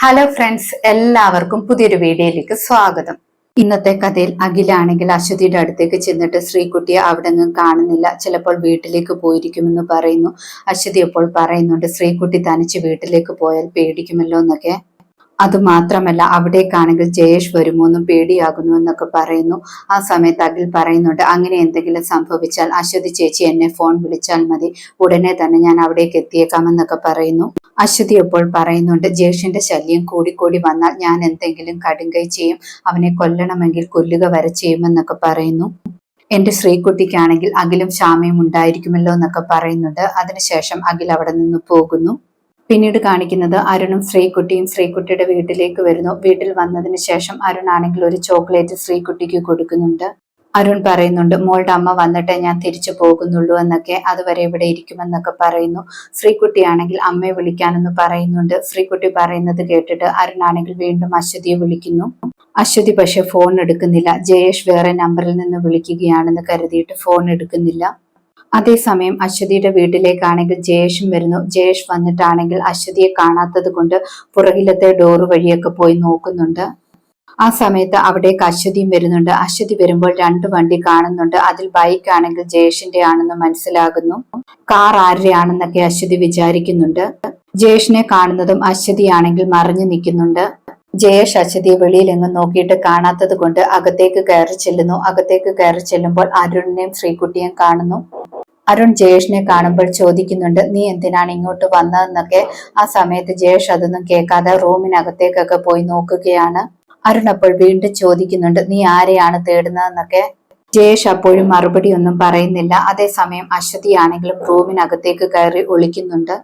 Hello friends എല്ലാവർക്കും പുതിയൊരു വീഡിയോയിലേക്ക് സ്വാഗതം. ഇന്നത്തെ കഥയിൽ അഖിലാണെങ്കിൽ അശ്വതിയുടെ അടുത്തേക്ക് ചെന്നിട്ട് ശ്രീകുട്ടിയെ അവിടെ നിന്നും കാണുന്നില്ല. ചിലപ്പോൾ വീട്ടിലേക്ക് പോയിരിക്കുമെന്ന് പറയുന്നു. അശ്വതി അപ്പോൾ പറയുന്നുണ്ട് ശ്രീകുട്ടി തനിച്ച് വീട്ടിലേക്ക് പോയാൽ പേടിക്കുമല്ലോ എന്നൊക്കെ. അതുമാത്രമല്ല അവിടേക്കാണെങ്കിൽ ജയേഷ് വരുമോ എന്നും പേടിയാകുന്നു എന്നൊക്കെ പറയുന്നു. ആ സമയത്ത് അഖിൽ പറയുന്നുണ്ട് അങ്ങനെ എന്തെങ്കിലും സംഭവിച്ചാൽ അശ്വതി ചേച്ചി എന്നെ ഫോൺ വിളിച്ചാൽ മതി. ഉടനെ തന്നെ ഞാൻ അവിടേക്ക് എത്തിയേക്കാമെന്നൊക്കെ പറയുന്നു. അശ്വതി അപ്പോൾ പറയുന്നുണ്ട് ജയേഷിന്റെ ശല്യം കൂടിക്കൂടി വന്നാൽ ഞാൻ എന്തെങ്കിലും കടുങ്കൈ ചെയ്യും. അവനെ കൊല്ലണമെങ്കിൽ കൊല്ലുക വരെ ചെയ്യുമെന്നൊക്കെ പറയുന്നു. എന്റെ ശ്രീകുട്ടിക്കാണെങ്കിൽ അഖിലും ശ്യാമയും ഉണ്ടായിരിക്കുമല്ലോ എന്നൊക്കെ പറയുന്നുണ്ട്. അതിനുശേഷം അഖിൽ അവിടെ നിന്ന് പോകുന്നു. പിന്നീട് കാണിക്കുന്നത് അരുണും ശ്രീകുട്ടിയും. ശ്രീകുട്ടിയുടെ വീട്ടിലേക്ക് വരുന്നു. വീട്ടിൽ വന്നതിന് ശേഷം അരുണാണെങ്കിൽ ഒരു ചോക്ലേറ്റ് ശ്രീകുട്ടിക്ക് കൊടുക്കുന്നുണ്ട്. അരുൺ പറയുന്നുണ്ട് മോളുടെ അമ്മ വന്നിട്ട് ഞാൻ തിരിച്ചു പോകുന്നുള്ളൂ എന്നൊക്കെ. അതുവരെ ഇവിടെ ഇരിക്കുമെന്നൊക്കെ പറയുന്നു. ശ്രീകുട്ടിയാണെങ്കിൽ അമ്മയെ വിളിക്കാനെന്ന് പറയുന്നുണ്ട്. ശ്രീകുട്ടി പറയുന്നത് കേട്ടിട്ട് അരുണാണെങ്കിൽ വീണ്ടും അശ്വതിയെ വിളിക്കുന്നു. അശ്വതി പക്ഷെ ഫോൺ എടുക്കുന്നില്ല. ജയേഷ് വേറെ നമ്പറിൽ നിന്ന് വിളിക്കുകയാണെന്ന് കരുതിയിട്ട് ഫോൺ എടുക്കുന്നില്ല. അതേസമയം അശ്വതിയുടെ വീട്ടിലേക്കാണെങ്കിൽ ജയേഷും വരുന്നു. ജയേഷ് വന്നിട്ടാണെങ്കിൽ അശ്വതിയെ കാണാത്തത് കൊണ്ട് പുറകിലത്തെ ഡോറ് വഴിയൊക്കെ പോയി നോക്കുന്നുണ്ട്. ആ സമയത്ത് അവിടേക്ക് അശ്വതിയും വരുന്നുണ്ട്. അശ്വതി വരുമ്പോൾ രണ്ട് വണ്ടി കാണുന്നുണ്ട്. അതിൽ ബൈക്ക് ആണെങ്കിൽ ജയേഷിന്റെ ആണെന്ന് മനസ്സിലാകുന്നു. കാർ ആരുടെയാണെന്നൊക്കെ അശ്വതി വിചാരിക്കുന്നുണ്ട്. ജയേഷിനെ കാണുന്നതും അശ്വതിയാണെങ്കിൽ മറിഞ്ഞു നിൽക്കുന്നുണ്ട്. ജയേഷ് അശ്വതിയെ വെളിയിൽ എങ്ങും നോക്കിയിട്ട് കാണാത്തത് കൊണ്ട് അകത്തേക്ക് കയറി ചെല്ലുന്നു. അകത്തേക്ക് കയറി ചെല്ലുമ്പോൾ അരുണിനെയും ശ്രീകുട്ടിയെയും കാണുന്നു. അരുൺ ജയേഷിനെ കാണുമ്പോൾ ചോദിക്കുന്നുണ്ട് നീ എന്തിനാണ് ഇങ്ങോട്ട് വന്നതെന്നൊക്കെ? ആ സമയത്ത് ജയേഷ് അതൊന്നും കേൾക്കാതെ റൂമിനകത്തേക്കൊക്കെ പോയി നോക്കുകയാണ്. അരുൺ അപ്പോൾ വീണ്ടും ചോദിക്കുന്നുണ്ട് നീ ആരെയാണ് തേടുന്നതെന്നൊക്കെ? ജയേഷ് അപ്പോഴും മറുപടി ഒന്നും പറയുന്നില്ല. അതേസമയം അശ്വതി ആണെങ്കിലും റൂമിനകത്തേക്ക് കയറി ഒളിക്കുന്നുണ്ട്.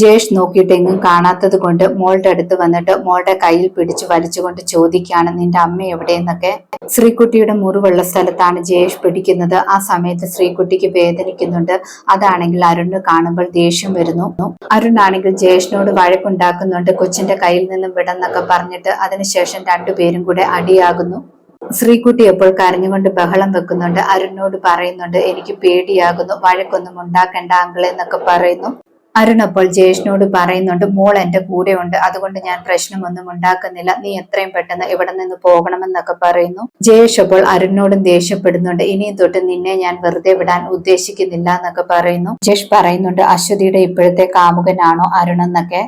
ജയേഷ് നോക്കിയിട്ട് എങ്ങും കാണാത്തത് കൊണ്ട് മോളുടെ അടുത്ത് വന്നിട്ട് മോളുടെ കയ്യിൽ പിടിച്ചു വലിച്ചുകൊണ്ട് ചോദിക്കുകയാണ് നിന്റെ അമ്മ എവിടെയെന്നൊക്കെ? ശ്രീകുട്ടിയുടെ മുറിവുള്ള സ്ഥലത്താണ് ജയേഷ് പിടിക്കുന്നത്. ആ സമയത്ത് ശ്രീകുട്ടിക്ക് വേദനിക്കുന്നുണ്ട്. അതാണെങ്കിൽ അരുണ് കാണുമ്പോൾ ദേഷ്യം വരുന്നു. അരുൺ ആണെങ്കിൽ ജയേഷിനോട് വഴക്കുണ്ടാക്കുന്നുണ്ട്. കൊച്ചിന്റെ കയ്യിൽ നിന്നും വിടന്നൊക്കെ പറഞ്ഞിട്ട് അതിനുശേഷം രണ്ടുപേരും കൂടെ അടിയാകുന്നു. ശ്രീകുട്ടി എപ്പോൾ കരഞ്ഞുകൊണ്ട് ബഹളം വെക്കുന്നുണ്ട്. അരുണിനോട് പറയുന്നുണ്ട് എനിക്ക് പേടിയാകുന്നു. വഴക്കൊന്നും ഉണ്ടാക്കണ്ട അങ്കിളെന്നൊക്കെ പറയുന്നു. അരുൺ അപ്പോൾ ജയേഷിനോട് പറയുന്നുണ്ട് മോൾ എന്റെ കൂടെ ഉണ്ട് അതുകൊണ്ട് ഞാൻ പ്രശ്നമൊന്നും ഉണ്ടാക്കുന്നില്ല. നീ എത്രയും പെട്ടെന്ന് ഇവിടെ നിന്ന് പോകണമെന്നൊക്കെ പറയുന്നു. ജയേഷ് അപ്പോൾ അരുണിനോടും ദേഷ്യപ്പെടുന്നുണ്ട് ഇനിയും തൊട്ട് നിന്നെ ഞാൻ വെറുതെ വിടാൻ ഉദ്ദേശിക്കുന്നില്ല എന്നൊക്കെ പറയുന്നു. ജയേഷ് പറയുന്നുണ്ട് അശ്വതിയുടെ ഇപ്പോഴത്തെ കാമുകനാണോ അരുൺ എന്നൊക്കെ?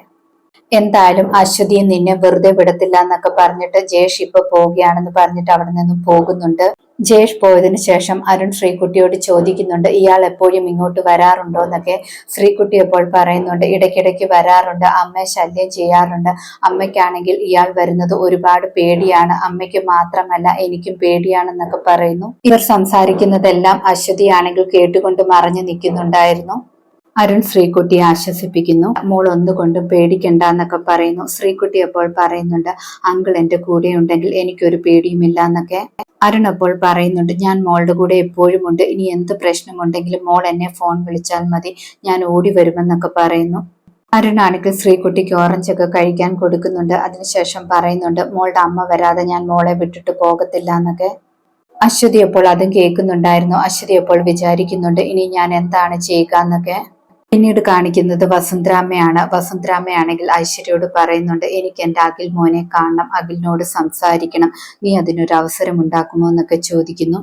എന്തായാലും അശ്വതിയെ നിന്നെ വെറുതെ വിടത്തില്ല എന്നൊക്കെ പറഞ്ഞിട്ട് ജയേഷ് ഇപ്പൊ പോവുകയാണെന്ന് പറഞ്ഞിട്ട് അവിടെ നിന്ന് പോകുന്നുണ്ട്. ജയേഷ് പോയതിന് ശേഷം അരുൺ ശ്രീകുട്ടിയോട് ചോദിക്കുന്നുണ്ട് ഇയാൾ എപ്പോഴും ഇങ്ങോട്ട് വരാറുണ്ടോ? എന്നൊക്കെ ശ്രീകുട്ടി എപ്പോൾ പറയുന്നുണ്ട് ഇടയ്ക്കിടയ്ക്ക് വരാറുണ്ട് അമ്മയെ ശല്യം ചെയ്യാറുണ്ട്. അമ്മയ്ക്കാണെങ്കിൽ ഇയാൾ വരുന്നത് ഒരുപാട് പേടിയാണ്. അമ്മയ്ക്ക് മാത്രമല്ല എനിക്കും പേടിയാണെന്നൊക്കെ പറയുന്നു. ഇവർ സംസാരിക്കുന്നതെല്ലാം അശ്വതിയാണെങ്കിൽ കേട്ടുകൊണ്ട് മറഞ്ഞു നിൽക്കുന്നുണ്ടായിരുന്നു. അരുൺ ശ്രീകുട്ടിയെ ആശ്വസിപ്പിക്കുന്നു. മോൾ ഒന്നുകൊണ്ടും പേടിക്കണ്ട എന്നൊക്കെ പറയുന്നു. ശ്രീകുട്ടി അപ്പോൾ പറയുന്നുണ്ട് അങ്കിൾ എന്റെ കൂടെ ഉണ്ടെങ്കിൽ എനിക്കൊരു പേടിയുമില്ല എന്നൊക്കെ അരുൺ അപ്പോൾ പറയുന്നുണ്ട് ഞാൻ മോളുടെ കൂടെ എപ്പോഴും ഉണ്ട്. ഇനി എന്ത് പ്രശ്നമുണ്ടെങ്കിലും മോൾ എന്നെ ഫോൺ വിളിച്ചാൽ മതി. ഞാൻ ഓടി വരുമെന്നൊക്കെ പറയുന്നു. അരുണാണെങ്കിൽ ശ്രീകുട്ടിക്ക് ഓറഞ്ച് ഒക്കെ കഴിക്കാൻ കൊടുക്കുന്നുണ്ട്. അതിനുശേഷം പറയുന്നുണ്ട് മോളുടെ അമ്മ വരാതെ ഞാൻ മോളെ വിട്ടിട്ട് പോകത്തില്ല എന്നൊക്കെ. അശ്വതി അപ്പോൾ അതും കേൾക്കുന്നുണ്ടായിരുന്നു. അശ്വതി അപ്പോൾ വിചാരിക്കുന്നുണ്ട് ഇനി ഞാൻ എന്താണ് ചെയ്യുക എന്നൊക്കെ. പിന്നീട് കാണിക്കുന്നത് വസുന്ധരാമ്മയാണ്. വസുന്ധരാമ്മയാണെങ്കിൽ ഐശ്വര്യയോട് പറയുന്നുണ്ട് എനിക്ക് എന്റെ അഖിൽ മോനെ കാണണം അഖിലിനോട് സംസാരിക്കണം. നീ അതിനൊരു അവസരം ഉണ്ടാക്കുമോ എന്നൊക്കെ ചോദിക്കുന്നു.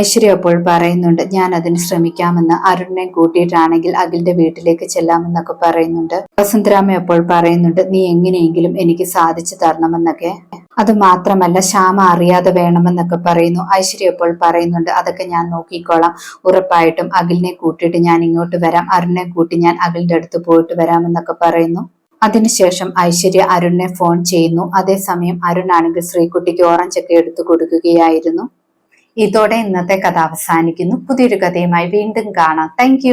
ഐശ്വര്യ അപ്പോൾ പറയുന്നുണ്ട് ഞാൻ അതിന് ശ്രമിക്കാമെന്ന് അരുണിനെ കൂട്ടിയിട്ടാണെങ്കിൽ അഖിലിന്റെ വീട്ടിലേക്ക് ചെല്ലാമെന്നൊക്കെ പറയുന്നുണ്ട്. വസുന്ധരാമ്മ അപ്പോൾ പറയുന്നുണ്ട് നീ എങ്ങനെയെങ്കിലും എനിക്ക് സാധിച്ചു തരണമെന്നൊക്കെ. അത് മാത്രമല്ല ശ്യാമ അറിയാതെ വേണമെന്നൊക്കെ പറയുന്നു. ഐശ്വര്യ അപ്പോൾ പറയുന്നുണ്ട് അതൊക്കെ ഞാൻ നോക്കിക്കോളാം. ഉറപ്പായിട്ടും അഖിലിനെ കൂട്ടിയിട്ട് ഞാൻ ഇങ്ങോട്ട് വരാം. അരുണിനെ കൂട്ടി ഞാൻ അഖിലിന്റെ അടുത്ത് പോയിട്ട് വരാമെന്നൊക്കെ പറയുന്നു. അതിനുശേഷം ഐശ്വര്യ അരുണിനെ ഫോൺ ചെയ്യുന്നു. അതേസമയം അരുൺ ആണെങ്കിൽ ശ്രീകുട്ടിക്ക് ഓറഞ്ച് ഒക്കെ എടുത്തു കൊടുക്കുകയായിരുന്നു. ഇതോടെ ഇന്നത്തെ കഥ അവസാനിക്കുന്നു. പുതിയൊരു കഥയുമായി വീണ്ടും കാണാം. താങ്ക്